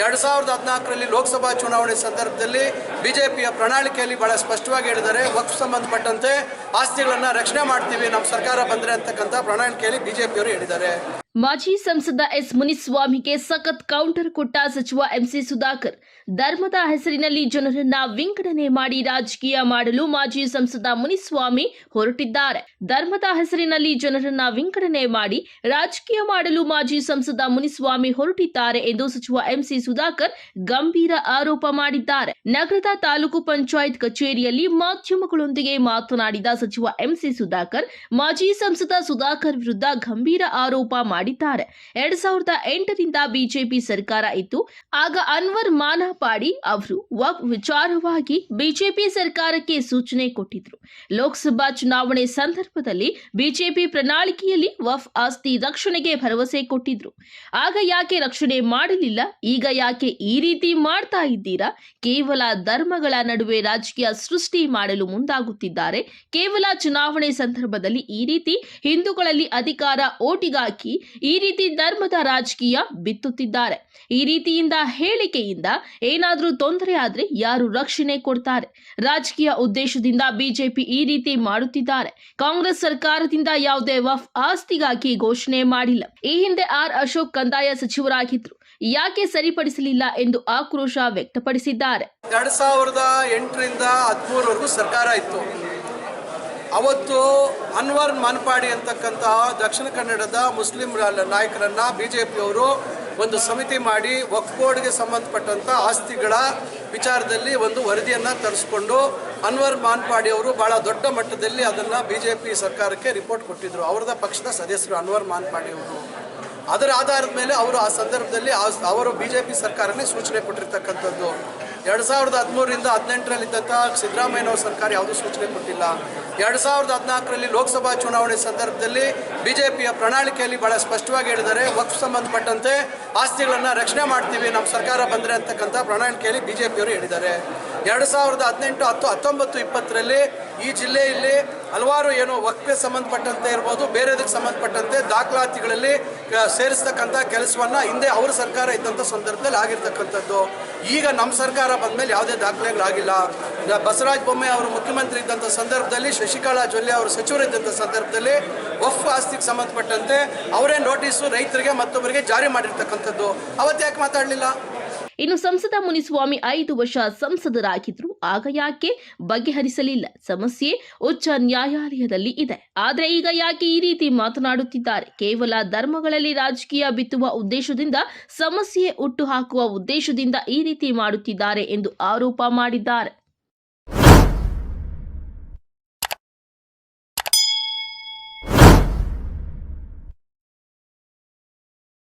ಎರಡು ಸಾವಿರದ ಹದಿನಾಲ್ಕರಲ್ಲಿ ಲೋಕಸಭಾ ಚುನಾವಣೆ ಸಂದರ್ಭದಲ್ಲಿ ಬಿಜೆಪಿಯ ಪ್ರಣಾಳಿಕೆಯಲ್ಲಿ ಬಹಳ ಸ್ಪಷ್ಟವಾಗಿ ಹೇಳಿದ್ದಾರೆ, ವಕ್ಫ್ ಸಂಬಂಧಪಟ್ಟಂತೆ ಆಸ್ತಿಗಳನ್ನು ರಕ್ಷಣೆ ಮಾಡ್ತೀವಿ ನಮ್ಮ ಸರ್ಕಾರ ಬಂದರೆ ಅಂತಕ್ಕಂಥ ಪ್ರಣಾಳಿಕೆಯಲ್ಲಿ ಬಿಜೆಪಿಯವರು ಹೇಳಿದ್ದಾರೆ. ಮಾಜಿ ಸಂಸದ ಎಸ್ ಮುನಿಸ್ವಾಮಿಗೆ ಸಖತ್ ಕೌಂಟರ್ ಕೊಟ್ಟ ಸಚಿವ ಎಂಸಿ ಸುಧಾಕರ್. ಧರ್ಮದ ಹೆಸರಿನಲ್ಲಿ ಜನರನ್ನ ವಿಂಗಡಣೆ ಮಾಡಿ ರಾಜಕೀಯ ಮಾಡಲು ಮಾಜಿ ಸಂಸದ ಮುನಿಸ್ವಾಮಿ ಹೊರಟಿದ್ದಾರೆ. ಧರ್ಮದ ಹೆಸರಿನಲ್ಲಿ ಜನರನ್ನ ವಿಂಗಡಣೆ ಮಾಡಿ ರಾಜಕೀಯ ಮಾಡಲು ಮಾಜಿ ಸಂಸದ ಮುನಿಸ್ವಾಮಿ ಹೊರಟಿದ್ದಾರೆ ಎಂದು ಸಚಿವ ಎಂಸಿ ಸುಧಾಕರ್ ಗಂಭೀರ ಆರೋಪ ಮಾಡಿದ್ದಾರೆ. ನಗರದ ತಾಲೂಕು ಪಂಚಾಯತ್ ಕಚೇರಿಯಲ್ಲಿ ಮಾಧ್ಯಮಗಳೊಂದಿಗೆ ಮಾತನಾಡಿದ ಸಚಿವ ಎಂಸಿ ಸುಧಾಕರ್, ಮಾಜಿ ಸಂಸದ ಸುಧಾಕರ್ ವಿರುದ್ಧ ಗಂಭೀರ ಆರೋಪ ಮಾಡಿದ್ದಾರೆ. ಎರಡ್ ಸಾವಿರದ ಎಂಟರಿಂದ ಬಿಜೆಪಿ ಸರ್ಕಾರ ಇತ್ತು. ಆಗ ಅನ್ವರ್ ಮಾನಪಾಡಿ ಅವರು ವಕ್ ವಿಚಾರವಾಗಿ ಬಿಜೆಪಿ ಸರ್ಕಾರಕ್ಕೆ ಸೂಚನೆ ಕೊಟ್ಟಿದ್ರು. ಲೋಕಸಭಾ ಚುನಾವಣೆ ಸಂದರ್ಭದಲ್ಲಿ ಬಿಜೆಪಿ ಪ್ರಣಾಳಿಕೆಯಲ್ಲಿ ವಫ್ ಆಸ್ತಿ ರಕ್ಷಣೆಗೆ ಭರವಸೆ ಕೊಟ್ಟಿದ್ರು. ಆಗ ಯಾಕೆ ರಕ್ಷಣೆ ಮಾಡಲಿಲ್ಲ? ಈಗ ಯಾಕೆ ಈ ರೀತಿ ಮಾಡ್ತಾ ಇದ್ದೀರಾ? ಕೇವಲ ಧರ್ಮಗಳ ನಡುವೆ ರಾಜಕೀಯ ಸೃಷ್ಟಿ ಮಾಡಲು ಮುಂದಾಗುತ್ತಿದ್ದಾರೆ. ಕೇವಲ ಚುನಾವಣೆ ಸಂದರ್ಭದಲ್ಲಿ ಈ ರೀತಿ ಹಿಂದೂಗಳಲ್ಲಿ ಅಧಿಕಾರ ಓಟಿಗಾಕಿ ಈ ರೀತಿ ಧರ್ಮದ ರಾಜಕೀಯ ಬಿತ್ತುತ್ತಿದ್ದಾರೆ. ಈ ರೀತಿಯಿಂದ ಹೇಳಿಕೆಯಿಂದ ಏನಾದರೂ ತೊಂದರೆ ಆದರೆ ಯಾರು ರಕ್ಷಣೆ ಕೊಡ್ತಾರೆ? ರಾಜಕೀಯ ಉದ್ದೇಶದಿಂದ ಬಿಜೆಪಿ ಈ ರೀತಿ ಮಾಡುತ್ತಿದ್ದಾರೆ. ಕಾಂಗ್ರೆಸ್ ಸರ್ಕಾರದಿಂದ ಯಾವುದೇ ವಫ್ ಆಸ್ತಿಗಾಗಿ ಘೋಷಣೆ ಮಾಡಿಲ್ಲ. ಈ ಹಿಂದೆ ಆರ್ ಅಶೋಕ್ ಕಂದಾಯ ಸಚಿವರಾಗಿದ್ರು. ಯಾಕೆ ಸರಿಪಡಿಸಲಿಲ್ಲ ಎಂದು ಆಕ್ರೋಶ ವ್ಯಕ್ತಪಡಿಸಿದ್ದಾರೆ. ಎರಡ್ ಸಾವಿರದ ಎಂಟರಿಂದ ಹದಿಮೂರವರೆಗೂ ಸರ್ಕಾರ ಇತ್ತು. ಅವತ್ತು ಅನ್ವರ್ ಮನ್ಪಾಡಿ ಅಂತಕ್ಕಂತಹ ದಕ್ಷಿಣ ಕನ್ನಡದ ಮುಸ್ಲಿಂ ನಾಯಕರನ್ನ ಬಿ ಜೆ ಪಿಯವರು ಒಂದು ಸಮಿತಿ ಮಾಡಿ ವಕ್ಫೋರ್ಡ್ಗೆ ಸಂಬಂಧಪಟ್ಟಂತ ಆಸ್ತಿಗಳ ವಿಚಾರದಲ್ಲಿ ಒಂದು ವರದಿಯನ್ನು ತರಿಸ್ಕೊಂಡು ಅನ್ವರ್ ಮಾನ್ಪಾಡಿ ಅವರು ಭಾಳ ದೊಡ್ಡ ಮಟ್ಟದಲ್ಲಿ ಅದನ್ನು ಬಿ ಜೆ ಪಿ ಸರ್ಕಾರಕ್ಕೆ ರಿಪೋರ್ಟ್ ಕೊಟ್ಟಿದ್ರು. ಅವರದ ಪಕ್ಷದ ಸದಸ್ಯರು ಅನ್ವರ್ ಮಾನ್ಪಾಡಿ ಅವರು. ಅದರ ಆಧಾರದ ಮೇಲೆ ಅವರು ಆ ಸಂದರ್ಭದಲ್ಲಿ ಅವರು ಬಿ ಜೆ ಪಿ ಸರ್ಕಾರನೇ ಸೂಚನೆ ಕೊಟ್ಟಿರ್ತಕ್ಕಂಥದ್ದು. ಎರಡು ಸಾವಿರದ ಹದಿಮೂರರಿಂದ ಹದಿನೆಂಟರಲ್ಲಿದ್ದಂಥ ಸಿದ್ದರಾಮಯ್ಯನವ್ರ ಸರ್ಕಾರ ಯಾವುದೂ ಸೂಚನೆ ಕೊಟ್ಟಿಲ್ಲ. ಎರಡು ಸಾವಿರದ ಹದಿನಾಲ್ಕರಲ್ಲಿ ಲೋಕಸಭಾ ಚುನಾವಣೆ ಸಂದರ್ಭದಲ್ಲಿ ಬಿಜೆಪಿಯ ಪ್ರಣಾಳಿಕೆಯಲ್ಲಿ ಭಾಳ ಸ್ಪಷ್ಟವಾಗಿ ಹೇಳಿದ್ದಾರೆ, ವಕ್ಫ್ ಸಂಬಂಧಪಟ್ಟಂತೆ ಆಸ್ತಿಗಳನ್ನು ರಕ್ಷಣೆ ಮಾಡ್ತೀವಿ ನಮ್ಮ ಸರ್ಕಾರ ಬಂದರೆ ಅಂತಕ್ಕಂಥ ಪ್ರಣಾಳಿಕೆಯಲ್ಲಿ ಬಿ ಜೆ ಪಿಯವರು ಹೇಳಿದ್ದಾರೆ. ಎರಡು ಸಾವಿರದ ಹದಿನೆಂಟು ಹತ್ತು ಹತ್ತೊಂಬತ್ತು ಇಪ್ಪತ್ತರಲ್ಲಿ ಈ ಜಿಲ್ಲೆಯಲ್ಲಿ ಹಲವಾರು ಏನು ವಕ್ಫೆ ಸಂಬಂಧಪಟ್ಟಂತೆ ಇರ್ಬೋದು, ಬೇರೆದಕ್ಕೆ ಸಂಬಂಧಪಟ್ಟಂತೆ ದಾಖಲಾತಿಗಳಲ್ಲಿ ಸೇರಿಸ್ತಕ್ಕಂಥ ಕೆಲಸವನ್ನು ಹಿಂದೆ ಅವರ ಸರ್ಕಾರ ಇದ್ದಂಥ ಸಂದರ್ಭದಲ್ಲಿ ಆಗಿರ್ತಕ್ಕಂಥದ್ದು. ಈಗ ನಮ್ಮ ಸರ್ಕಾರ ಬಂದಮೇಲೆ ಯಾವುದೇ ದಾಖಲೆಗಳಾಗಿಲ್ಲ. ಬಸವರಾಜ ಬೊಮ್ಮೆ ಅವರು ಮುಖ್ಯಮಂತ್ರಿ ಇದ್ದಂಥ ಸಂದರ್ಭದಲ್ಲಿ, ಶಶಿಕಲಾ ಜೊಲ್ಲೆ ಅವರು ಸಚಿವರಿದ್ದಂಥ ಸಂದರ್ಭದಲ್ಲಿ ವಫ್ ಆಸ್ತಿಗೆ ಸಂಬಂಧಪಟ್ಟಂತೆ ಅವರೇ ನೋಟಿಸು ರೈತರಿಗೆ ಮತ್ತೊಬ್ಬರಿಗೆ ಜಾರಿ ಮಾಡಿರ್ತಕ್ಕಂಥದ್ದು. ಅವತ್ತು ಯಾಕೆ ಮಾತಾಡಲಿಲ್ಲ? ಇನ್ನು ಸಂಸದ ಮುನಿಸ್ವಾಮಿ ಐದು ವರ್ಷ ಸಂಸದರಾಗಿದ್ರು. ಆಗ ಯಾಕೆ ಬಗೆಹರಿಸಲಿಲ್ಲ? ಸಮಸ್ಯೆ ಉಚ್ಚ ನ್ಯಾಯಾಲಯದಲ್ಲಿ ಇದೆ. ಆದರೆ ಈಗ ಯಾಕೆ ಈ ರೀತಿ ಮಾತನಾಡುತ್ತಿದ್ದಾರೆ? ಕೇವಲ ಧರ್ಮಗಳಲ್ಲಿ ರಾಜಕೀಯ ಬಿತ್ತುವ ಉದ್ದೇಶದಿಂದ, ಸಮಸ್ಯೆ ಹುಟ್ಟು ಹಾಕುವ ಉದ್ದೇಶದಿಂದ ಈ ರೀತಿ ಮಾಡುತ್ತಿದ್ದಾರೆ ಎಂದು ಆರೋಪ ಮಾಡಿದ್ದಾರೆ.